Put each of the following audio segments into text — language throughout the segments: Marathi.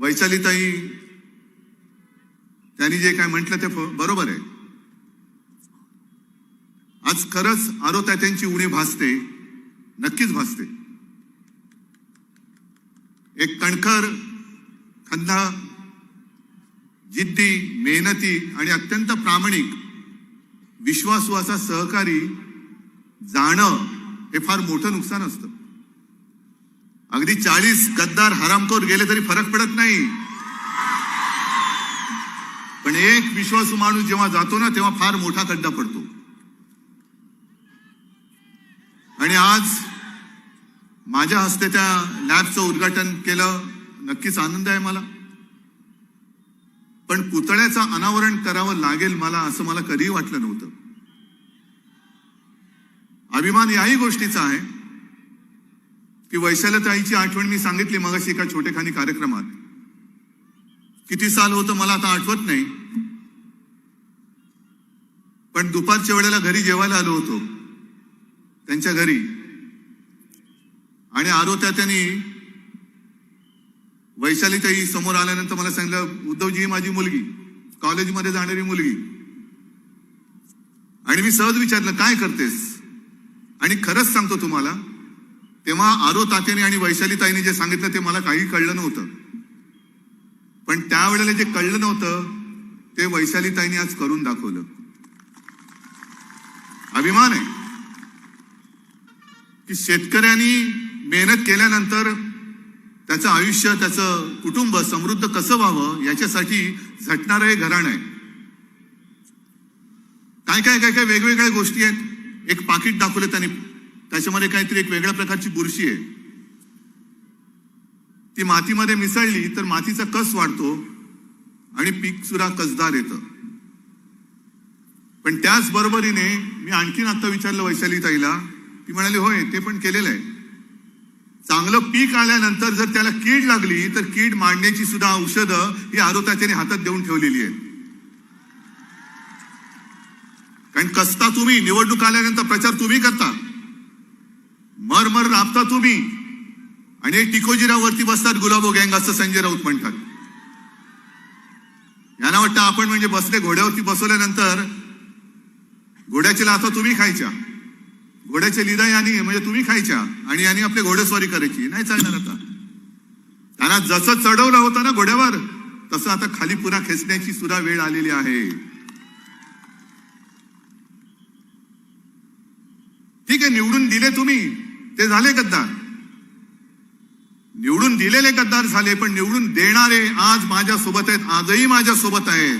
वैशालीताई त्यांनी जे काय म्हटलं ते बरोबर आहे. आज खरंच आरोत्यांची उणी भासते नक्कीच भासते. एक कणखर खंदा जिद्दी मेहनती आणि अत्यंत प्रामाणिक विश्वासू असा सहकारी जाणं हे फार मोठं नुकसान असतं. अगदी चाळीस गद्दार हरामखोर गेले तरी फरक पडत नाही. पण एक विश्वासू माणूस जेव्हा जातो ना तेव्हा फार मोठा खड्डा पडतो. आणि आज माझ्या हस्ते त्या लॅबचं उद्घाटन केलं नक्कीच आनंद आहे मला. पण पुतळ्याचं अनावरण करावं लागेल मला असं मला कधीही वाटलं नव्हतं. अभिमान याही गोष्टीचा आहे. की वैशालताईची आठवण मी सांगितली मगाशी एका छोटेखानी कार्यक्रमात. किती साल होतं मला आता आठवत नाही. पण दुपारच्या वेळेला घरी जेवायला आलो होतो. त्यांच्या घरी. आणि आरोत्या त्यांनी वैशालीताई समोर आल्यानंतर मला सांगितलं उद्धवजी ही माझी मुलगी. कॉलेजमध्ये जाणारी मुलगी. आणि मी सहज विचारलं काय करतेस? आणि खरंच सांगतो तुम्हाला तेव्हा आरो तात्याने आणि वैशालीताईने जे सांगितलं ते मला काही कळलं नव्हतं. पण त्यावेळेला जे कळलं नव्हतं ते वैशालीताईने आज करून दाखवलं. अभिमान आहे की शेतकऱ्यांनी मेहनत केल्यानंतर त्याचं आयुष्य त्याचं कुटुंब समृद्ध कसं व्हावं याच्यासाठी झटणारं हे घराणं आहे. काय काय काय काय वेगवेगळ्या गोष्टी आहेत. एक पाकिट दाखवलं त्यांनी. त्याच्यामध्ये काहीतरी एक वेगळ्या प्रकारची बुरशी आहे. ती मातीमध्ये मिसळली तर मातीचा कस वाढतो आणि पीक सुद्धा कसदार येतं. पण त्याच बरोबरीने मी आणखीन आता विचारलं वैशाली ताईला ती म्हणाली होय ते पण केलेलं आहे. चांगलं पीक आल्यानंतर जर त्याला कीड लागली तर कीड मांडण्याची सुद्धा औषधं ही आरोग्याने हातात देऊन ठेवलेली आहेत. कारण कसता तुम्ही? निवडणूक आल्यानंतर प्रचार तुम्ही करता. मर मर राबता तुम्ही. आणि हे टिकोजीरावरती बसतात गुलाबो हो गँग असं संजय राऊत म्हणतात. यांना वाटतं आपण म्हणजे बसले घोड्यावरती बसवल्यानंतर घोड्याची लाथा तुम्ही खायच्या. घोड्याचे लिदा यांनी म्हणजे तुम्ही खायच्या. आणि यांनी आपली घोडेस्वारी करायची. नाही चालणार आता. त्यांना जसं चढवलं होतं ना घोड्यावर तसं आता खाली पुन्हा खेचण्याची सुद्धा वेळ आलेली आहे. ठीक आहे निवडून दिले तुम्ही. ते झाले गद्दार. निवडून दिलेले गद्दार झाले पण निवडून देणारे आज माझ्या सोबत आहेत आजही माझ्या सोबत आहेत.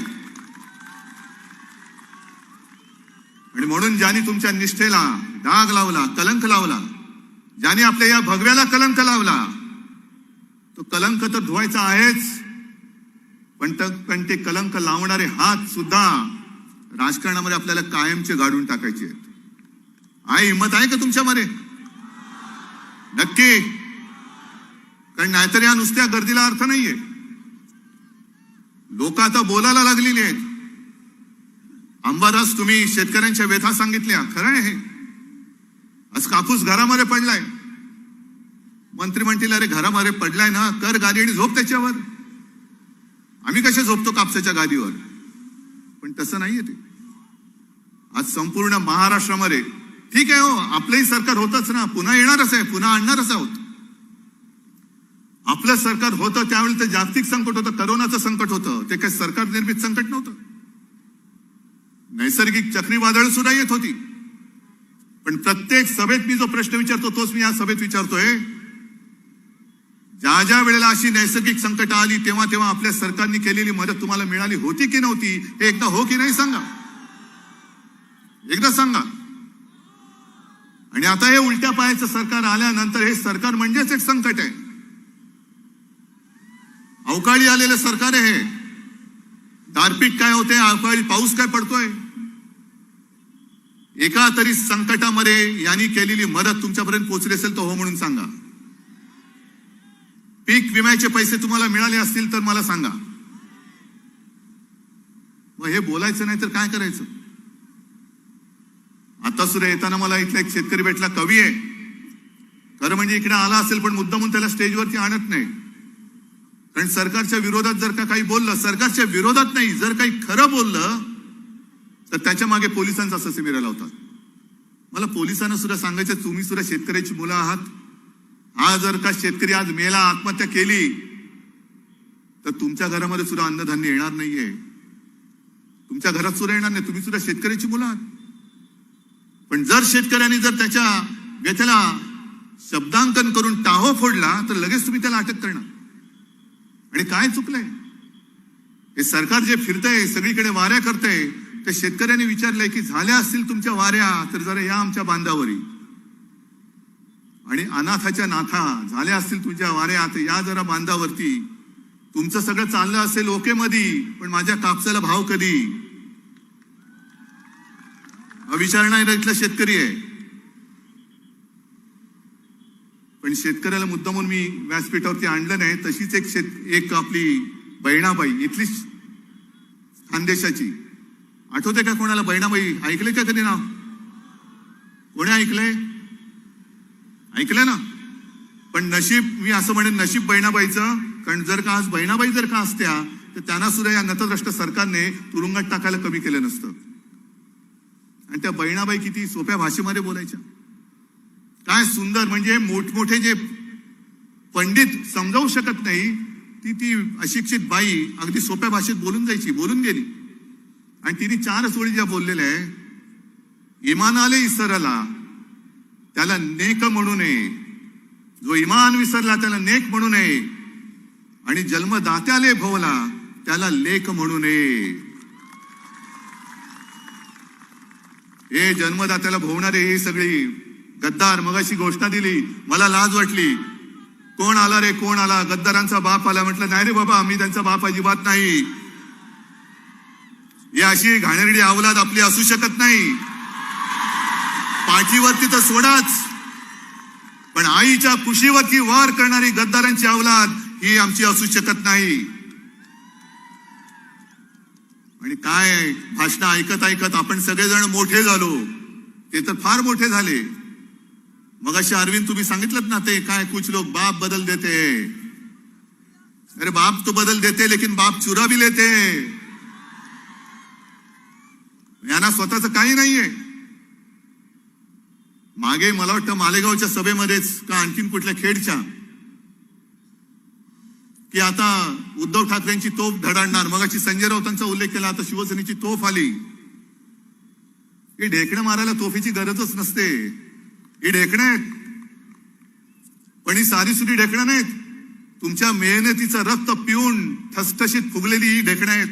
आणि म्हणून ज्यांनी तुमच्या निष्ठेला डाग लावला कलंक लावला ज्याने आपल्या या भगव्याला कलंक लावला तो कलंक तर धुवायचा आहेच पण पण ते कलंक लावणारे हात सुद्धा राजकारणामध्ये आपल्याला कायमचे गाडून टाकायचे आहेत. आहे हिंमत आहे का तुमच्यामध्ये? नक्की. कारण नाहीतर या नुसत्या गर्दीला अर्थ नाहीये. लोक आता बोलायला लागलेली आहेत. अंबादास तुम्ही शेतकऱ्यांच्या व्यथा सांगितल्या. खरं आहे हे. आज कापूस घरामध्ये पडलाय. मंत्री म्हणतील अरे घरामध्ये पडलाय ना. कर गादी आणि झोप त्याच्यावर. आम्ही कसे झोपतो कापसाच्या गादीवर? पण तसं नाहीये ते. आज संपूर्ण महाराष्ट्रामध्ये ठीक आहे हो आपलंही सरकार होतच ना. पुन्हा येणारच आहे पुन्हा आणणारच आहोत. आपलं सरकार होतं त्यावेळी ते जागतिक संकट होतं करोनाचं संकट होतं. ते काही सरकार निर्मित संकट नव्हतं. नैसर्गिक चक्रीवादळ सुद्धा येत होती. पण प्रत्येक सभेत मी जो प्रश्न विचारतो तोच मी या सभेत विचारतोय. ज्या ज्या वेळेला अशी नैसर्गिक संकट आली तेव्हा तेव्हा आपल्या सरकारने केलेली मदत तुम्हाला मिळाली होती की नव्हती हे एकदा हो की नाही सांगा. एकदा सांगा. आणि आता हे उलट्या पायाचं सरकार आल्यानंतर हे सरकार म्हणजेच एक संकट आहे. अवकाळी आलेलं सरकार आहे हे. गारपीट काय होते अवकाळी पाऊस काय पडतोय? एका तरी संकटामध्ये यांनी केलेली मदत तुमच्यापर्यंत पोहोचली असेल तर हो म्हणून सांगा. पीक विम्याचे पैसे तुम्हाला मिळाले असतील तर मला सांगा. मग हे बोलायचं नाही तर काय करायचं? आता सुद्धा येताना मला इथला एक शेतकरी भेटला कवी आहे. खरं म्हणजे इकडे आला असेल पण मुद्दामून त्याला स्टेजवरती आणत नाही. कारण सरकारच्या विरोधात जर का काही बोललं सरकारच्या विरोधात नाही जर काही खरं बोललं तर त्याच्यामागे पोलिसांचा ससेमिरा लावतात. मला पोलिसांना सुद्धा सांगायचं तुम्ही सुद्धा शेतकऱ्याची मुलं आहात. हा जर का शेतकरी आज मेला आत्महत्या केली तर तुमच्या घरामध्ये सुद्धा अन्नधान्य येणार नाहीये. तुमच्या घरात सुद्धा येणार नाही तुम्ही सुद्धा शेतकऱ्याची मुलं आहात. पण जर शेतकऱ्यांनी जर त्याच्या व्यथेला शब्दांकन करून टाहो फोडला तर लगेच तुम्ही त्याला अटक करणार. आणि काय चुकलंय? हे सरकार जे फिरतंय सगळीकडे वाऱ्या करतंय त्या शेतकऱ्यांनी विचारलंय की झाल्या असतील तुमच्या वाऱ्या तर जरा या आमच्या बांधावरी. आणि अनाथाच्या नाथा झाल्या असतील तुमच्या वाऱ्या तर या जरा बांधावरती. तुमचं सगळं चाललं असेल ओके मधी पण माझ्या कापसाला भाव कधी? हा विचारणारा इथला शेतकरी आहे. पण शेतकऱ्याला मुद्दामून मी व्यासपीठावरती आणलं नाही तशीच एक शेत एक आपली बहिणाबाई इथली खानदेशाची. आठवते का कोणाला? बहिणाबाई ऐकले का कधी नाव? कोणी ऐकलंय? ऐकलंय ना? पण नशीब मी असं म्हणेन नशीब बहिणाबाईचं कारण जर का आज बहिणाबाई जर का असत्या तर त्यांना सुद्धा या नतद्रष्ट सरकारने तुरुंगात टाकायला कमी केलं नसतं. आणि त्या बहिणाबाई किती सोप्या भाषेमध्ये बोलायच्या. काय सुंदर म्हणजे मोठमोठे जे पंडित समजावू शकत नाही ती ती अशिक्षित बाई अगदी सोप्या भाषेत बोलून जायची बोलून गेली. आणि तिने चार ओळी ज्या बोललेल्या आहे इमानाले इसरला त्याला नेक म्हणू नये. जो इमान विसरला त्याला नेक म्हणू नये. आणि जन्मदात्याले भोवला त्याला लेख म्हणू नये. हे जन्मदात्याला भोवणारे हे सगळी. गद्दार मगाशी घोषणा दिली. मला लाज वाटली. कोण आला रे कोण आला? गद्दारांचा बाप आला. म्हटलं नाही रे बाबा मी त्यांचा बाप अजिबात नाही. ही अशी घाणेरडी अवलाद आपली असू शकत नाही. पाठीवरती तर सोडाच. पण आईच्या कुशीवरती वार करणारी गद्दारांची अवलाद ही आमची असू शकत नाही. आणि काय भाषण ऐकत ऐकत आपण सगळेजण मोठे झालो. ते तर फार मोठे झाले. मग अशी अरविंद तुम्ही सांगितलं ना ते काय कुछ लोग बाप बदल देते. अरे बाप तो बदल देते लेकिन बाप चुरा भी लेते. यांना स्वतःच काही नाहीये. मागे मला वाटतं मालेगावच्या सभेमध्येच का आणखीन कुठल्या खेडच्या की आता उद्धव ठाकरेंची तोफ धडाडणार. मगाशी संजय राऊतांचा उल्लेख केला आता शिवसेनेची तोफ आली. ही ढेकणं मारायला तोफीची गरजच नसते. ही ढेकणं आहेत. पण ही सारी सुरी ढेकणं नाहीत. तुमच्या मेहनतीचं रक्त पिऊन ठसठशीत फुगलेली ही ढेकणं आहेत.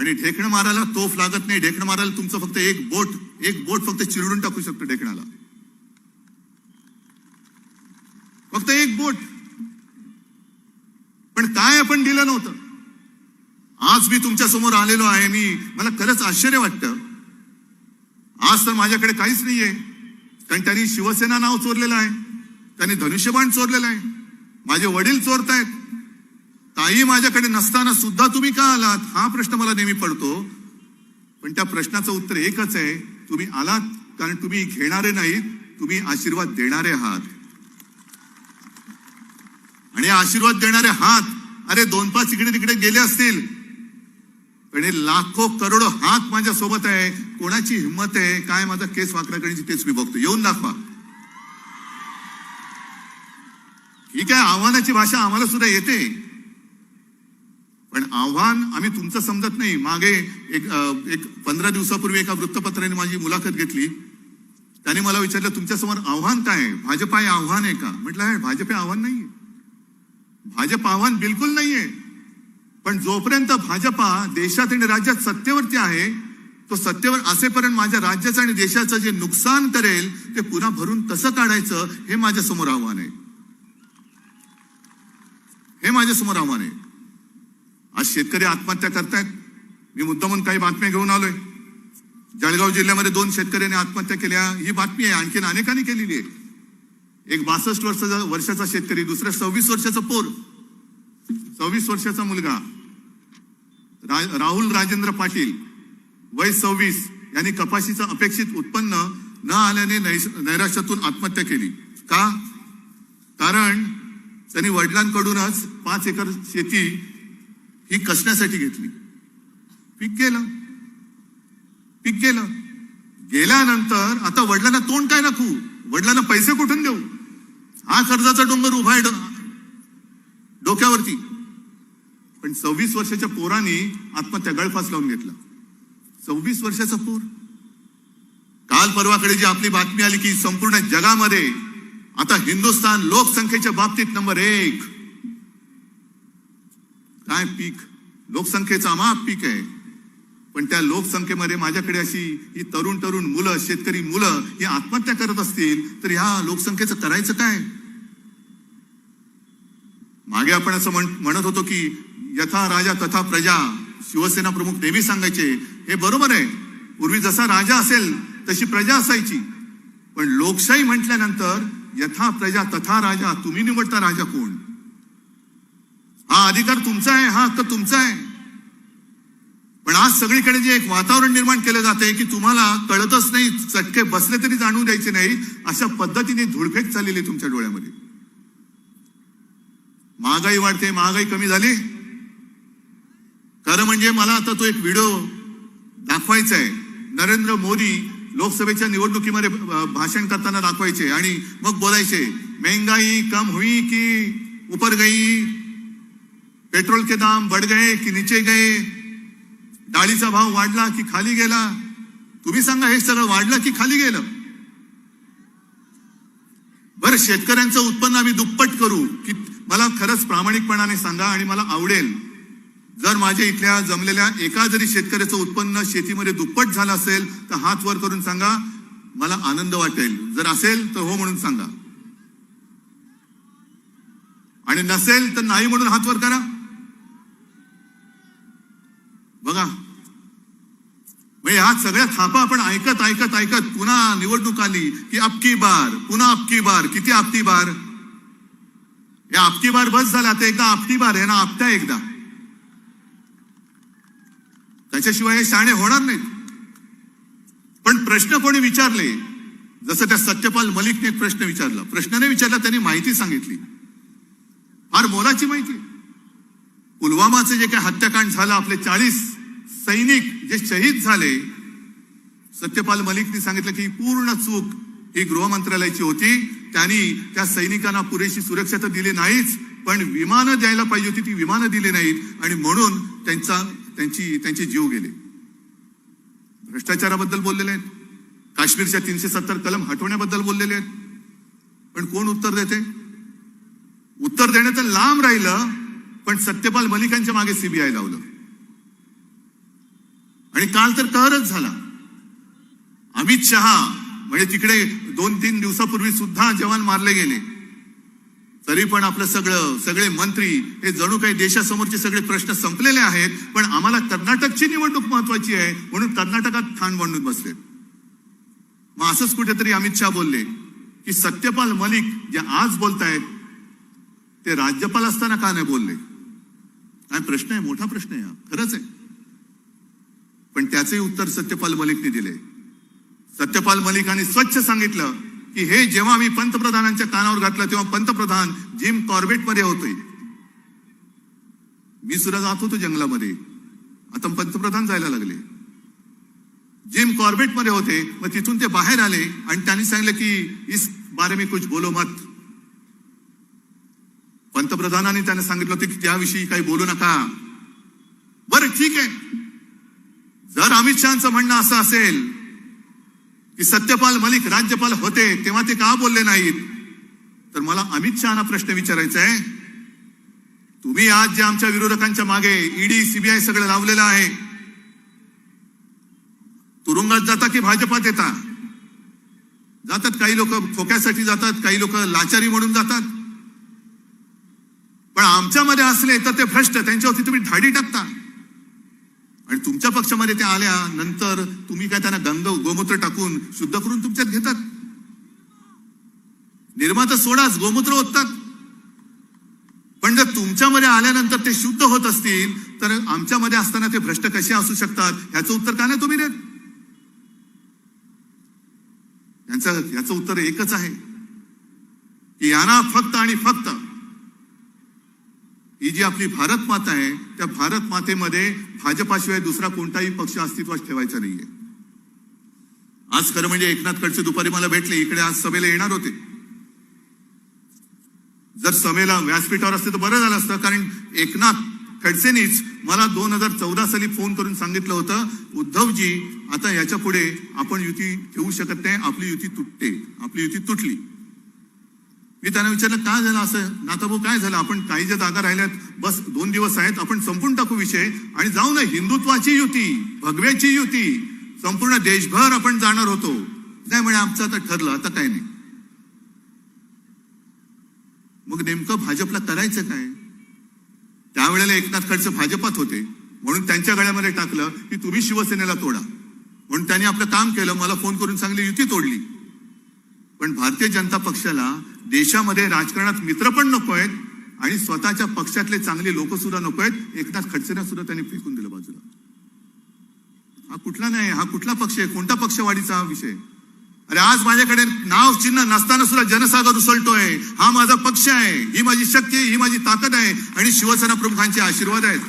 आणि ढेकणं मारायला तोफ लागत नाही. ढेकणं मारायला तुमचं फक्त एक बोट एक बोट फक्त चिरडून टाकू शकतो ढेकणाला. फक्त एक बोट. पण काय आपण दिलं नव्हतं? आज मी तुमच्यासमोर आलेलो आहे मी मला खरंच आश्चर्य वाटतं. आज तर माझ्याकडे काहीच नाहीये. कारण त्यांनी शिवसेना नाव चोरलेलं आहे त्यांनी धनुष्यबाण चोरलेलं आहे माझे वडील चोरतायत. ताई माझ्याकडे नसताना सुद्धा तुम्ही का आलात? हा प्रश्न मला नेहमी पडतो. पण त्या प्रश्नाचं उत्तर एकच आहे तुम्ही आलात कारण तुम्ही घेणारे नाहीत तुम्ही आशीर्वाद देणारे आहात. आणि आशीर्वाद देणारे हात. अरे दोन पाच इकडे तिकडे गेले असतील. पण हे लाखो करोडो हात माझ्या सोबत आहे. कोणाची हिंमत आहे? काय माझा केस वाकडा करण्याची तेच मी बघतो. येऊन दाखवा. ही काय आव्हानाची भाषा आम्हाला सुद्धा येते. पण आव्हान आम्ही तुमचं समजत नाही. मागे एक एक पंधरा दिवसापूर्वी एका वृत्तपत्राने माझी मुलाखत घेतली. त्याने मला विचारलं तुमच्यासमोर आव्हान काय आहे? भाजप हे आव्हान आहे का? म्हटलं भाजप हे आव्हान आहे भाजप आव्हान बिलकुल नाहीये. पण जोपर्यंत भाजपा देशात आणि राज्यात सत्तेवरती आहे तो सत्तेवर असेपर्यंत माझ्या राज्याचं आणि देशाचं जे नुकसान करेल ते पुन्हा भरून कसं काढायचं हे माझ्यासमोर आव्हान आहे. हे माझ्यासमोर आव्हान आहे. आज शेतकरी आत्महत्या करतायत. मी मुद्दामून काही बातम्या घेऊन आलोय. जळगाव जिल्ह्यामध्ये दोन शेतकऱ्यांनी आत्महत्या केल्या. ही बातमी आहे. आणखीन अनेकांनी केलेली आहे. एक बासष्ट वर्षाचा वर्षाचा शेतकरी दुसऱ्या सव्वीस वर्षाचा पोर. सव्वीस वर्षाचा मुलगा. रा- राहुल राजेंद्र पाटील. वय सव्वीस. यांनी कपाशीचं अपेक्षित उत्पन्न न आल्याने नैराश्यातून आत्महत्या केली. का? कारण त्यांनी वडिलांकडूनच पाच एकर शेती ही कसण्यासाठी घेतली. पीक गेलं पीक गेलं गेल्यानंतर आता वडिलांना तोंड काय दाखवू वडिलांना पैसे कुठून देऊ? हा कर्जाचा डोंगर उभा आहे डोक्यावरती. पण सव्वीस वर्षाच्या पोराने आत्महत्या गळफास लावून घेतला. सव्वीस वर्षाचा पोर. काल परवाकडे जी आपली बातमी आली की संपूर्ण जगामध्ये आता हिंदुस्थान लोकसंख्येच्या बाबतीत नंबर एक. काय पीक? लोकसंख्येचा माप पीक आहे. पण त्या लोकसंख्येमध्ये माझ्याकडे अशी ही तरुण तरुण मुलं शेतकरी मुलं ही आत्महत्या करत असतील तर ह्या लोकसंख्येचं करायचं काय? मागे आपण असं म्हण- म्हणत होतो की यथा राजा तथा प्रजा शिवसेना प्रमुख नेहमी सांगायचे हे बरोबर आहे. पूर्वी जसा राजा असेल तशी प्रजा असायची. पण लोकशाही म्हटल्यानंतर यथा प्रजा तथा राजा तुम्ही निवडता राजा कोण? हा अधिकार तुमचा आहे हा हक्क तुमचा आहे. पण आज सगळीकडे जे एक वातावरण निर्माण केलं जाते की तुम्हाला कळतच नाही चटके बसले तरी जाणून द्यायचे नाही अशा पद्धतीने धुळफेक चाललेली आहे तुमच्या डोळ्यामध्ये. महागाई वाढते महागाई कमी झाली. खरं म्हणजे मला आता तो एक व्हिडिओ दाखवायचा आहे. नरेंद्र मोदी लोकसभेच्या निवडणुकीमध्ये भाषण करताना दाखवायचे आणि मग बोलायचे महंगाई कम हुई की ऊपर गई? पेट्रोल के दाम बढ़ गए की नीचे गए? डाळीचा भाव वाढला की खाली गेला? तुम्ही सांगा हे सगळं वाढलं की खाली गेलं? बरं शेतकऱ्यांचं उत्पन्न आम्ही दुप्पट करू की मला खरंच प्रामाणिकपणाने सांगा आणि मला आवडेल. जर माझ्या इथल्या जमलेल्या एका जरी शेतकऱ्याचं उत्पन्न शेतीमध्ये दुप्पट झालं असेल तर हात वर करून सांगा मला आनंद वाटेल. जर असेल तर हो म्हणून सांगा. आणि नसेल तर नाही म्हणून हात वर करा. बघा. म्हणजे ह्या सगळ्या थापा आपण ऐकत ऐकत ऐकत पुन्हा निवडणूक आली की अबकी बार पुन्हा अबकी बार किती आपटी बार? या आपटी बार बस झाला आता एकदा आपटी बार आहे ना आपटा एकदा. त्याच्याशिवाय हे शाणे होणार नाहीत. पण प्रश्न कोणी विचारले जसं त्या सत्यपाल मलिकने एक प्रश्न विचारला. प्रश्नाने विचारला त्यांनी माहिती सांगितली. फार मोलाची माहिती. पुलवामाचे जे काही हत्याकांड झालं आपले चाळीस सैनिक जे शहीद झाले सत्यपाल मलिकने सांगितलं की पूर्ण चूक ही गृह मंत्रालयाची होती. त्यांनी त्या सैनिकांना पुरेशी सुरक्षा तर दिली नाहीच पण विमानं द्यायला पाहिजे होती ती विमानं दिली नाहीत आणि म्हणून त्यांचा त्यांची त्यांचे जीव गेले. भ्रष्टाचाराबद्दल बोललेले आहेत. काश्मीरच्या तीनशे सत्तर कलम हटवण्याबद्दल बोललेले आहेत. पण कोण उत्तर देते? उत्तर देणं तर लांब राहिलं पण सत्यपाल मलिकांच्या मागे सीबीआय लावलं. आणि काल तर कहरच झाला. अमित शहा म्हणजे तिकडे दोन तीन दिवसापूर्वी सुद्धा जवान मारले गेले. तरी पण आपलं सगळं सगळे मंत्री हे जणू काही देशासमोरचे सगळे प्रश्न संपलेले आहेत पण आम्हाला कर्नाटकची निवडणूक महत्वाची आहे म्हणून कर्नाटकात ठाण मांडून बसले. मग असंच कुठेतरी अमित शहा बोलले की सत्यपाल मलिक जे आज बोलतायत ते राज्यपाल असताना का नाही बोलले? काय प्रश्न आहे? मोठा प्रश्न आहे हा. खरंच आहे. पण त्याचंही उत्तर सत्यपाल मलिकने दिले सत्यपाल मलिकांनी स्वच्छ सांगितलं की हे जेव्हा मी पंतप्रधानांच्या कानावर घातलं तेव्हा पंतप्रधान जिम कॉर्बेटमध्ये होते. मी सुद्धा जात होतो जंगलामध्ये. आता पंतप्रधान जायला लागले. जिम कॉर्बेटमध्ये होते मग तिथून ते बाहेर आले आणि त्यांनी सांगितलं की इस बारे मी कुछ बोलो मत. पंतप्रधानांनी त्यांना सांगितलं होतं की त्याविषयी काही बोलू नका. बरं ठीक आहे. जर अमित शहाचं म्हणणं असं असेल की सत्यपाल मलिक राज्यपाल होते तेव्हा ते का बोलले नाहीत? तर मला अमित शहाना प्रश्न विचारायचा आहे. तुम्ही आज जे आमच्या विरोधकांच्या मागे ईडी सीबीआय सगळं लावलेलं आहे तुरुंगात जाता की भाजपात येता? जातात काही लोक खोक्यासाठी जातात काही लोक लाचारी म्हणून जातात. पण आमच्यामध्ये असले तर ते भ्रष्ट त्यांच्यावरती तुम्ही धाडी टाकता. आणि तुमच्या पक्षामध्ये त्या आल्या नंतर तुम्ही काय त्यांना गंग गोमूत्र टाकून शुद्ध करून तुमच्यात घेतात? निर्माता सोडाच गोमूत्र होतात पण जर तुमच्यामध्ये आल्यानंतर ते शुद्ध होत असतील तर आमच्यामध्ये असताना ते भ्रष्ट कसे असू शकतात? ह्याचं उत्तर का नाही तुम्ही देत? यांचं याचं उत्तर एकच आहे की यांना फक्त आणि फक्त ही जी आपली भारत माता आहे त्या भारत मातेमध्ये भाजपाशिवाय दुसरा कोणताही पक्ष अस्तित्वात ठेवायचा नाहीये. आज खरं म्हणजे एकनाथ खडसे दुपारी मला भेटले इकडे आज सभेला येणार होते. जर सभेला व्यासपीठावर असते तर बरं झालं असतं कारण एकनाथ खडसेनीच मला दोन हजार चौदा साली फोन करून सांगितलं होतं उद्धवजी आता याच्यापुढे आपण युती ठेवू शकत नाही आपली युती तुटते आपली युती तुटली. मी त्यांना विचारलं का झालं असं? नाताभाऊ काय झालं? आपण काही ज्या जागा राहिल्यात बस दोन दिवस आहेत आपण संपून टाकू विषय आणि जाऊ ना हिंदुत्वाची युती भगव्याची युती. संपूर्ण देशभर आपण जाणार होतो. नाही म्हणे आमचं आता ठरलं आता काय नाही. मग नेमकं भाजपला करायचं काय? त्यावेळेला एकनाथ खडसे भाजपात होते. म्हणून त्यांच्या गळ्यामध्ये टाकलं की तुम्ही शिवसेनेला तोडा. म्हणून त्यांनी आपलं काम केलं. मला फोन करून सांगली युती तोडली. पण भारतीय जनता पक्षाला देशामध्ये राजकारणात मित्र पण नको आहेत आणि स्वतःच्या पक्षातले चांगले लोक सुद्धा नको आहेत. एकनाथ खडसेंना सुद्धा त्यांनी फेकून दिलं बाजूला. हा कुठला नाही हा कुठला पक्ष आहे? कोणता पक्षवाढीचा हा विषय? अरे आज माझ्याकडे नाव चिन्ह नसताना सुद्धा जनसागर उसळतोय. हा माझा पक्ष आहे. ही माझी शक्ती आहे ही माझी ताकद आहे. आणि शिवसेना प्रमुखांचे आशीर्वाद आहेत.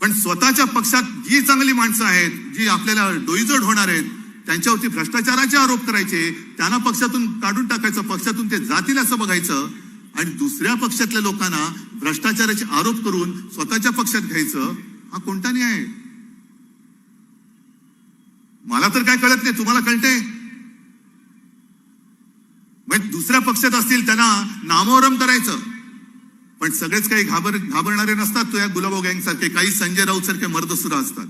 पण स्वतःच्या पक्षात जी चांगली माणसं आहेत जी आपल्याला डोईजोड होणार आहेत त्यांच्यावरती भ्रष्टाचाराचे आरोप करायचे त्यांना पक्षातून काढून टाकायचं पक्षातून ते जातील असं बघायचं आणि दुसऱ्या पक्षातल्या लोकांना भ्रष्टाचाराचे आरोप करून स्वतःच्या पक्षात घ्यायचं हा कोणता न्याय? आहे मला तर काय कळत नाही तुम्हाला कळते? म्हणजे दुसऱ्या पक्षात असतील त्यांना नामोरम करायचं. पण सगळेच काही घाबर घाबरणारे नसतात तो या गुलाबो गँग सारखे काही संजय राऊत सारखे मर्द सुद्धा असतात.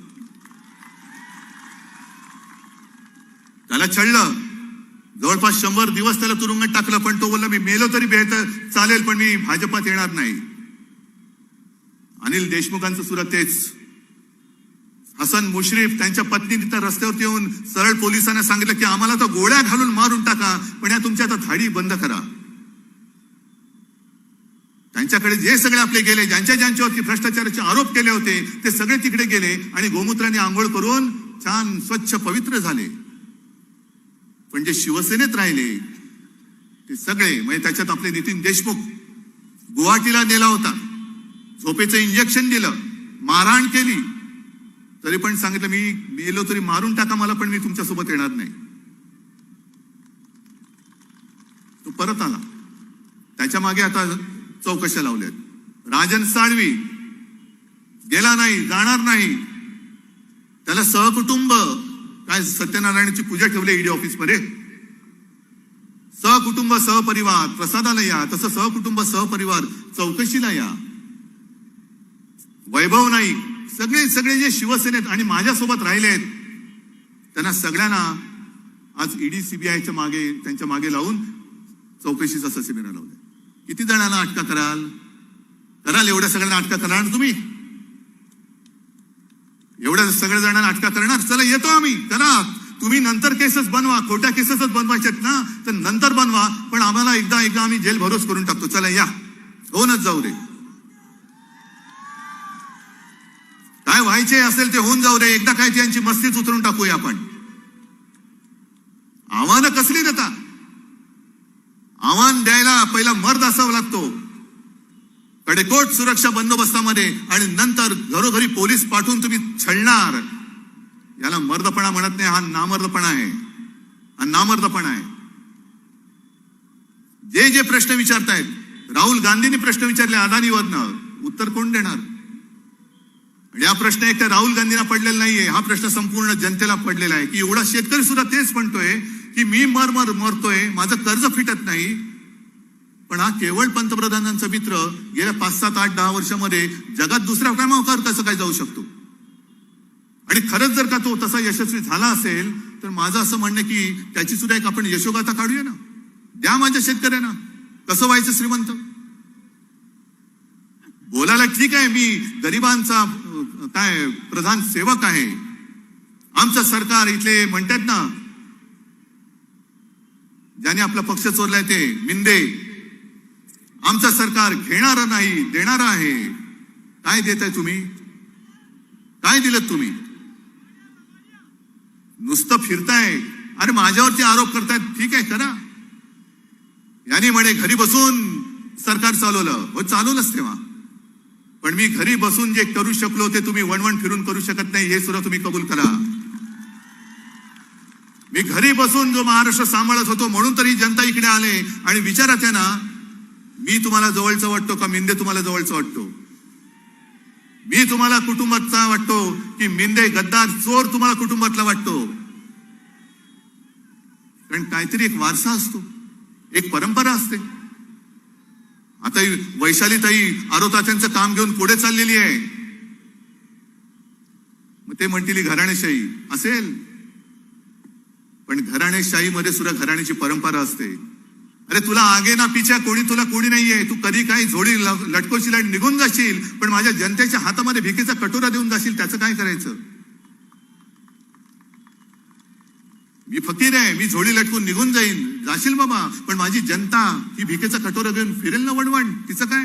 त्याला छळलं. जवळपास शंभर दिवस त्याला तुरुंगात टाकलं पण तो बोलला मी मेलो तरी बेहतर चालेल पण मी भाजपात येणार नाही. अनिल देशमुखांचं सुद्धा तेच. हसन मुश्रीफ त्यांच्या पत्नीने तर रस्त्यावरती येऊन सरळ पोलिसांना सांगितलं की आम्हाला तर गोळ्या घालून मारून टाका पण या तुमच्या आता धाडी बंद करा. त्यांच्याकडे जे सगळे आपले गेले ज्यांच्या ज्यांच्यावरती भ्रष्टाचाराचे आरोप केले होते ते सगळे तिकडे गेले आणि गोमूत्राने आंघोळ करून छान स्वच्छ पवित्र झाले. पण जे शिवसेनेत राहिले ते सगळे म्हणजे त्याच्यात आपले नितीन देशमुख गुवाहाटीला नेला होता. झोपेचं इंजेक्शन दिलं मारहाण केली. तरी पण सांगितलं मी गेलो तरी मारून टाका मला पण मी तुमच्यासोबत येणार नाही. तो परत आला. त्याच्यामागे आता चौकशा लावल्यात. राजन साळवी गेला नाही जाणार नाही. त्याला सहकुटुंब काय सत्यनारायणाची पूजा ठेवली ईडी ऑफिसमध्ये? सहकुटुंब सहपरिवार प्रसादाला या तसं सहकुटुंब सहपरिवार चौकशीला या. वैभव नाईक सगळे सगळे जे शिवसेनेत आणि माझ्यासोबत राहिले आहेत त्यांना सगळ्यांना आज ईडी सीबीआयच्या मागे त्यांच्या मागे लावून चौकशीचा सेमिनार लावलाय किती जणांना अटका कराल? कराल एवढ्या सगळ्यांना अटका करणार ना तुम्ही? एवढ्या सगळ्या जणांना अटका करणार? चला येतो आम्ही. करा तुम्ही नंतर केसेस बनवा. खोट्या केसेसच बनवायच्यात ना? तर नंतर बनवा. पण आम्हाला एकदा एकदा आम्ही जेल भरोस करून टाकतो. चला या. होऊनच जाऊ दे. काय व्हायचे असेल ते होऊन जाऊ दे. एकदा काय त्यांची मस्तीच उतरून टाकूया आपण. आव्हानं कसली देता? आव्हान द्यायला पहिला मर्द असावा लागतो. कडेकोट सुरक्षा बंदोबस्तामध्ये आणि नंतर घरोघरी पोलीस पाठवून तुम्ही छळणार. याला मर्दपणा म्हणत नाही हा नामर्दपणा आहे. हा नामर्दपणा आहे. जे जे प्रश्न विचारतायत राहुल गांधींनी प्रश्न विचारले अदानीवरनं उत्तर कोण देणार? आणि हा प्रश्न एक तर राहुल गांधींना पडलेला नाहीये हा प्रश्न संपूर्ण जनतेला पडलेला आहे. की एवढा शेतकरी सुद्धा तेच म्हणतोय की मी मर मर मरतोय माझं कर्ज फिटत नाही पण हा केवळ पंतप्रधानांचा मित्र गेल्या पाच सात आठ दहा वर्षामध्ये जगात दुसऱ्या क्रमांकावर कसं काय जाऊ शकतो? आणि खरंच जर का तो तसा यशस्वी झाला असेल तर माझं असं म्हणणं की त्याची सुद्धा एक आपण यशोगाथा काढूया ना. द्या माझ्या शेतकऱ्यांना. कसं व्हायचं श्रीमंत? बोलायला ठीक आहे मी गरिबांचा काय प्रधान सेवक आहे. आमचं सरकार इथले म्हणतात ना ज्याने आपला पक्ष चोरलाय ते मिंदे. आमचं सरकार घेणार नाही देणार आहे. काय देताय तुम्ही? काय दिलं तुम्ही? नुसतं फिरताय. अरे माझ्यावरती आरोप करतायत. ठीक आहे करा. यांनी म्हणे घरी बसून सरकार चालवलं. हो चालवलंच तेव्हा पण मी घरी बसून जे करू शकलो ते तुम्ही वणवण फिरून करू शकत नाही हे सुद्धा तुम्ही कबूल करा. मी घरी बसून जो महाराष्ट्र सांभाळत होतो म्हणून तरी जनता इकडे आले आणि विचारा त्यांना मी तुम्हाला जवळचा वाटतो का मिंदे तुम्हाला जवळचा वाटतो? मी तुम्हाला कुटुंबाचा वाटतो की मिंदे गद्दार चोर तुम्हाला कुटुंबातला वाटतो? कारण काहीतरी एक वारसा असतो एक परंपरा असते. आता ही वैशालीताई आरोताच्यांचं काम घेऊन पुढे चाललेली आहे. मग ते म्हणतील घराणेशाही असेल. पण घराणेशाहीमध्ये सुद्धा घराण्याची परंपरा असते. अरे तुला आगे ना पिछ्या कोणी तुला कोणी नाहीये. तू कधी काही झोडी ल- लटकोशील आणि निघून जाशील पण माझ्या जनतेच्या हातामध्ये भिकेचा कटोरा देऊन जाशील त्याचं काय करायचं? मी फकीर आहे मी झोडी लटकून निघून जाईन. जाशील बाबा पण माझी जनता ही भिकेचा कटोरा घेऊन फिरेल ना वणवण. तिचं काय?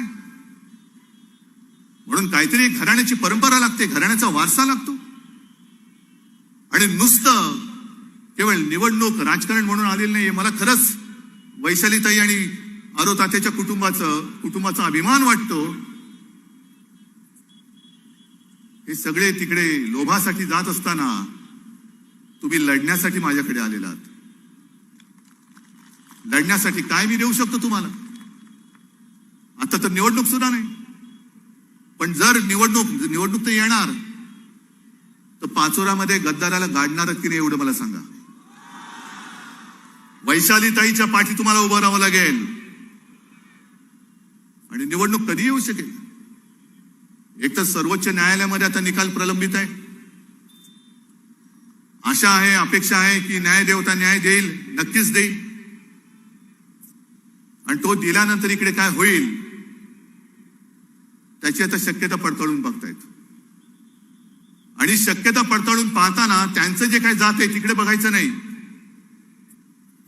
म्हणून काहीतरी घराण्याची परंपरा लागते घराण्याचा वारसा लागतो. आणि नुसतं केवळ निवडणूक राजकारण म्हणून आलेलं नाहीये. मला खरंच वैशालीताई आणि आरो तात्याच्या कुटुंबाचं कुटुंबाचा अभिमान वाटतो. हे सगळे तिकडे लोभासाठी जात असताना तुम्ही लढण्यासाठी माझ्याकडे आलेला आहात. लढण्यासाठी काय मी देऊ शकतो तुम्हाला? आता तर निवडणूक सुद्धा नाही. पण जर निवडणूक निवडणूक तर येणार. तर पाचोरामध्ये गद्दाराला गाडणार की नाही एवढं मला सांगा. वैशालीताईच्या पाठी तुम्हाला उभं राहावं लागेल. आणि निवडणूक कधी येऊ शकेल. एक तर सर्वोच्च न्यायालयामध्ये आता निकाल प्रलंबित आहे. आशा आहे अपेक्षा आहे की न्याय देवता न्याय देईल नक्कीच देईल. आणि तो दिल्यानंतर इकडे काय होईल त्याची आता शक्यता पडताळून बघतायत. आणि शक्यता पडताळून पाहताना त्यांचं जे काही जात आहे तिकडे बघायचं नाही.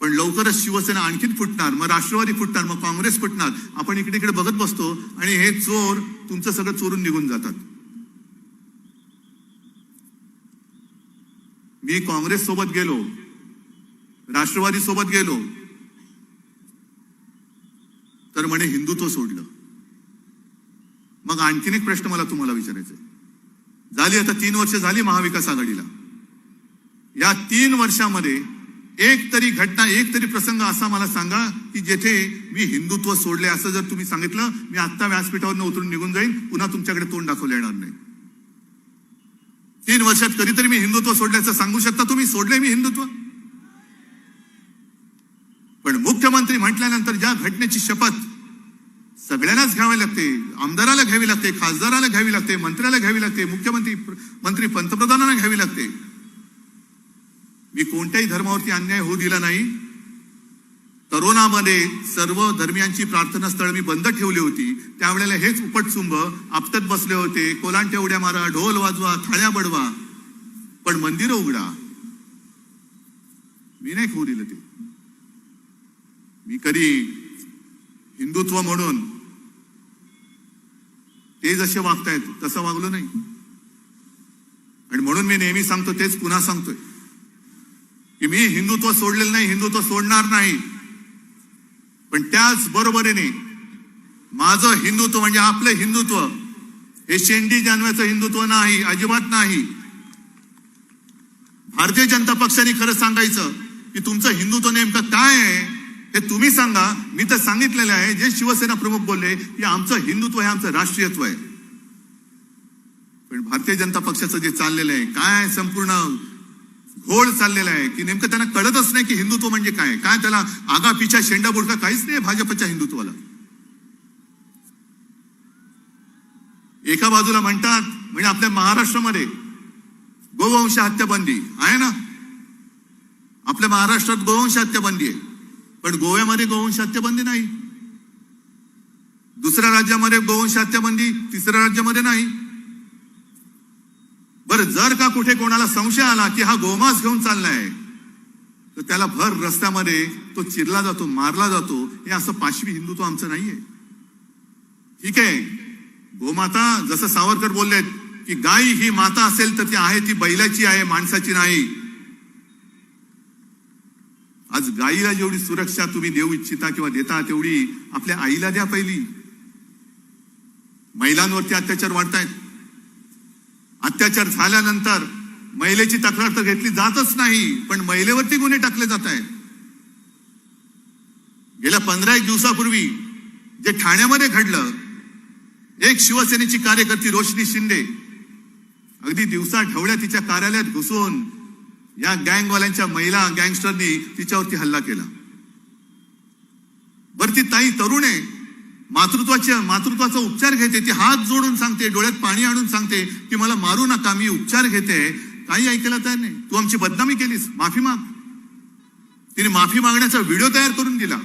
पण लवकरच शिवसेना आणखीन फुटणार मग राष्ट्रवादी फुटणार मग काँग्रेस फुटणार. आपण इकडे इकडे बघत बसतो आणि हे चोर तुमचं सगळं चोरून निघून जातात. मी काँग्रेस सोबत गेलो राष्ट्रवादी सोबत गेलो तर म्हणे हिंदुत्व सोडलं. मग आणखीन एक प्रश्न मला तुम्हाला विचारायचा आहे. झाली आता तीन वर्ष झाली महाविकास आघाडीला. या तीन वर्षामध्ये एक तरी घटना एक तरी प्रसंग असा मला सांगा की जेथे मी हिंदुत्व सोडले असं जर तुम्ही सांगितलं मी आत्ता व्यासपीठावर उतरून निघून जाईन पुन्हा तुमच्याकडे तोंड दाखवलं येणार नाही. तीन वर्षात कधीतरी मी हिंदुत्व सोडल्याचं सांगू शकता तुम्ही? सोडले मी हिंदुत्व. पण मुख्यमंत्री म्हटल्यानंतर ज्या घटनेची शपथ सगळ्यांनाच घ्यावी लागते आमदाराला घ्यावी लागते खासदाराला घ्यावी लागते मंत्र्याला घ्यावी लागते मुख्यमंत्री मंत्री पंतप्रधानांना घ्यावी लागते. मी कोणत्याही धर्मावरती अन्याय होऊ दिला नाही. तरुणामध्ये सर्व धर्मियांची प्रार्थना स्थळ मी बंद ठेवली होती. त्यावेळेला हेच उपटसुंभ आपटत बसले होते. कोलांट्या उड्या मारा ढोल वाजवा थाळ्या बडवा. पण मंदिर उघडा. मी नाही होऊ दिलं ते. मी कधी हिंदुत्व म्हणून ते जसे वागतायत तसं वागलो नाही. आणि म्हणून मी नेहमी सांगतो तेच पुन्हा सांगतोय. की मी हिंदुत्व सोडलेलं नाही हिंदुत्व सोडणार नाही. पण त्याच बरोबरीने माझं हिंदुत्व म्हणजे आपलं हिंदुत्व हे शेंडी जानव्याचं हिंदुत्व नाही अजिबात नाही. भारतीय जनता पक्षाने खरं सांगायचं की तुमचं हिंदुत्व नेमकं काय आहे हे तुम्ही सांगा. मी तर सांगितलेलं आहे जे शिवसेना प्रमुख बोलले की आमचं हिंदुत्व हे आमचं राष्ट्रीयत्व आहे. पण भारतीय जनता पक्षाचं जे चाललेलं आहे काय संपूर्ण घोळ चाललेला आहे की नेमकं त्यांना कळतच नाही की हिंदुत्व म्हणजे काय काय त्याला आगा पिछा शेंडा बुडका काहीच नाही भाजपच्या हिंदुत्वाला. एका बाजूला म्हणतात म्हणजे आपल्या महाराष्ट्रामध्ये गोवंश हत्या बंदी आहे ना? आपल्या महाराष्ट्रात गोवंश हत्याबंदी आहे. पण गोव्यामध्ये गोवंश हत्याबंदी नाही. दुसऱ्या राज्यामध्ये गोवंश हत्याबंदी तिसऱ्या राज्यामध्ये नाही. बरं जर का कुठे कोणाला संशय आला की हा गोमास घेऊन चाललाय तर त्याला भर रस्त्यामध्ये तो चिरला जातो मारला जातो हे असं पाशवी हिंदुत्व आमचं नाहीये. ठीक आहे? गोमाता जसं सावरकर बोललेत की गाय ही माता असेल तर ती आहे ती बैलाची आहे माणसाची नाही. आज गाईला जेवढी सुरक्षा तुम्ही देऊ इच्छिता किंवा देता तेवढी आपल्या आईला द्या पहिली. महिलांवरती अत्याचार वाढतायत. अत्याचार झाल्यानंतर महिलेची तक्रार तर घेतली जातच नाही पण महिलेवरती गुन्हे टाकले जात आहेत. गेल्या पंधरा एक दिवसापूर्वी जे ठाण्यामध्ये घडलं एक शिवसेनेची कार्यकर्ती रोशनी शिंदे अगदी दिवसा ढवळ्या तिच्या कार्यालयात घुसून या गँगवाल्यांच्या महिला गँगस्टरनी तिच्यावरती हल्ला केला. बरं ती ताई तरुण आहे. मातृत्वाच्या मातृत्वाचा उपचार घेते. ती हात जोडून सांगते डोळ्यात पाणी आणून सांगते की मला मारू नका मी उपचार घेते. काही ऐकायला तयार नाही. तू आमची बदनामी केलीस. माफी माग. तिने माफी मागण्याचा व्हिडिओ तयार करून दिला.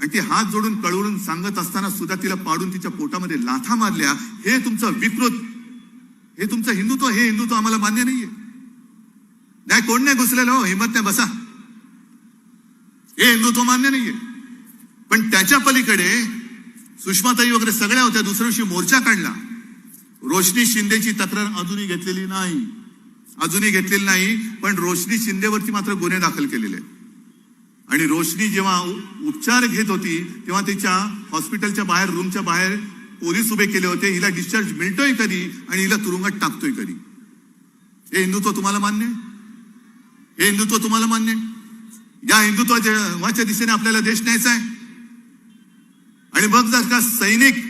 आणि ती हात जोडून कळवून सांगत असताना सुद्धा तिला पाडून तिच्या पोटामध्ये लाथा मारल्या. हे तुमचं विकृत हे तुमचं हिंदुत्व हे हिंदुत्व आम्हाला मान्य नाहीये. नाही कोण नाही घुसलेलं? हो हिंमत नाही बसा. हे हिंदुत्व मान्य नाहीये. पण त्याच्या पलीकडे सुषमाताई वगैरे सगळ्या होत्या. दुसऱ्या दिवशी मोर्चा काढला. रोशनी शिंदेची तक्रार अजूनही घेतलेली नाही. अजूनही घेतलेली नाही पण रोशनी शिंदेवरती मात्र गुन्हे दाखल केलेले आणि रोशनी जेव्हा उपचार घेत होती तेव्हा तिच्या हॉस्पिटलच्या बाहेर रूमच्या बाहेर पोलीस उभे केले होते. हिला डिस्चार्ज मिळतोय कधी आणि हिला तुरुंगात टाकतोय कधी? हे हिंदुत्व तुम्हाला मान्य हे हिंदुत्व तुम्हाला मान्य या हिंदुत्वाच्या दिशेने आपल्याला देश न्यायचा आहे? आणि बघ जर का सैनिक